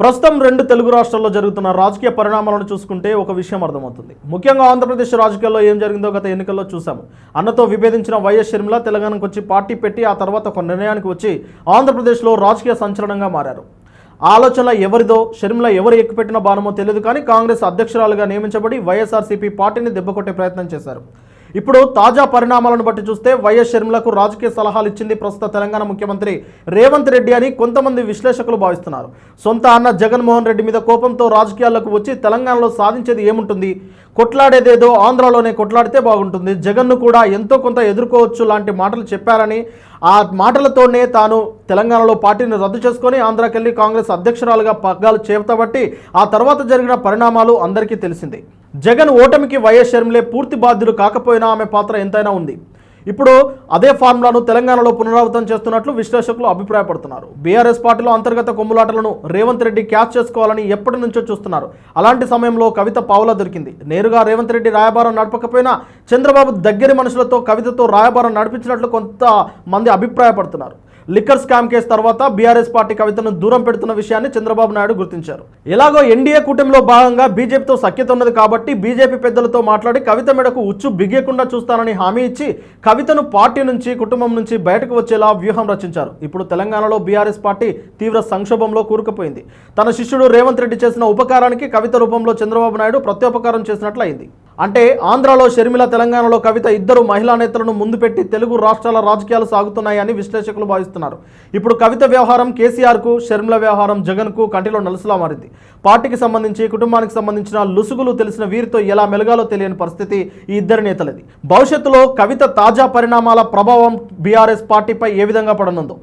ప్రస్తుతం రెండు తెలుగు రాష్ట్రాల్లో జరుగుతున్న రాజకీయ పరిణామాలను చూసుకుంటే ఒక విషయం అర్థమవుతుంది. ముఖ్యంగా ఆంధ్రప్రదేశ్ రాజకీయాల్లో ఏం జరిగిందో గత ఎన్నికల్లో చూసాము అన్నతో విభేదించిన వైఎస్ షర్మిల తెలంగాణకు వచ్చి పార్టీ పెట్టి ఆ తర్వాత ఒక నిర్ణయానికి వచ్చి ఆంధ్రప్రదేశ్లో రాజకీయ సంచలనంగా మారారు. ఆలోచన ఎవరిదో షర్మిల ఎవరు ఎక్కుపెట్టిన బాణమో తెలియదు కానీ కాంగ్రెస్ అధ్యక్షురాలుగా నియమించబడి వైఎస్ఆర్సీపీ పార్టీని దెబ్బకొట్టే ప్రయత్నం చేశారు. ఇప్పుడు తాజా పరిణామాలను బట్టి చూస్తే వైఎస్ షర్మిలకు రాజకీయ సలహాలు ఇచ్చింది ప్రస్తుత తెలంగాణ ముఖ్యమంత్రి రేవంత్ రెడ్డి అని కొంతమంది విశ్లేషకులు భావిస్తున్నారు. సొంత అన్న జగన్మోహన్ రెడ్డి మీద కోపంతో రాజకీయాల్లోకి వచ్చి తెలంగాణలో సాధించేది ఏముంటుంది? కొట్లాడేదేదో ఆంధ్రాలోనే కొట్లాడితే బాగుంటుంది. జగన్ను కూడా ఎంతో కొంత ఎదుర్కోవచ్చు లాంటి మాటలు చెప్పారని ఆ మాటలతోనే తాను తెలంగాణలో పార్టీని రద్దు చేసుకొని ఆంధ్రాకెళ్ళి కాంగ్రెస్ అధ్యక్షురాలుగా పగ్గాలు చేపట్టబట్టి ఆ తర్వాత జరిగిన పరిణామాలు అందరికీ తెలిసిందే. జగన్ ఓటమికి వైఎస్ షర్మిలే పూర్తి బాధ్యులు కాకపోయినా ఆమె పాత్ర ఎంతైనా ఉంది. ఇప్పుడు అదే ఫార్ములాను తెలంగాణలో పునరావృతం చేస్తున్నట్లు విశ్లేషకులు అభిప్రాయపడుతున్నారు. బీఆర్ఎస్ పార్టీలో అంతర్గత కొమ్ములాటలను రేవంత్ రెడ్డి క్యాచ్ చేసుకోవాలని ఎప్పటి నుంచో చూస్తున్నారు. అలాంటి సమయంలో కవిత పావులా దొరికింది. నేరుగా రేవంత్ రెడ్డి రాయబారం నడపకపోయినా చంద్రబాబు దగ్గరి మనుషులతో కవితతో రాయబారం నడిపించినట్లు కొంత మంది అభిప్రాయపడుతున్నారు. లిక్కర్ స్కామ్ కేసు తర్వాత బీఆర్ఎస్ పార్టీ కవితను దూరం పెడుతున్న విషయాన్ని చంద్రబాబు నాయుడు గుర్తించారు. ఎలాగో ఎన్డీఏ కూటమిలో భాగంగా బీజేపీతో సఖ్యత ఉన్నది కాబట్టి బీజేపీ పెద్దలతో మాట్లాడి కవిత మెడకు ఉచ్చు బిగియకుండా చూస్తానని హామీ ఇచ్చి కవితను పార్టీ నుంచి కుటుంబం నుంచి బయటకు వచ్చేలా వ్యూహం రచించారు. ఇప్పుడు తెలంగాణలో బీఆర్ఎస్ పార్టీ తీవ్ర సంక్షోభంలో కూరుకుపోయింది. తన శిష్యుడు రేవంత్ రెడ్డి చేసిన ఉపకారానికి కవిత రూపంలో చంద్రబాబు నాయుడు ప్రత్యుపకారం చేసినట్లు అయింది అంటే ఆంధ్రలో షర్మిల తెలంగాణలో కవిత ఇద్దరు మహిళా నేతలను ముందు పెట్టి తెలుగు రాష్ట్రాల రాజకీయాలు సాగుతున్నాయని విశ్లేషకులు భావిస్తున్నారు. ఇప్పుడు కవిత వ్యవహారం కేసీఆర్కు షర్మిల వ్యవహారం జగన్కు కంటిలో నలుసులా మారింది. పార్టీకి సంబంధించి కుటుంబానికి సంబంధించిన లుసుగులు తెలిసిన వీరితో ఎలా మెలగాలో తెలియని పరిస్థితి ఈ ఇద్దరి నేతలది. భవిష్యత్తులో కవిత తాజా పరిణామాల ప్రభావం బీఆర్ఎస్ పార్టీపై ఏ విధంగా పడనుందో.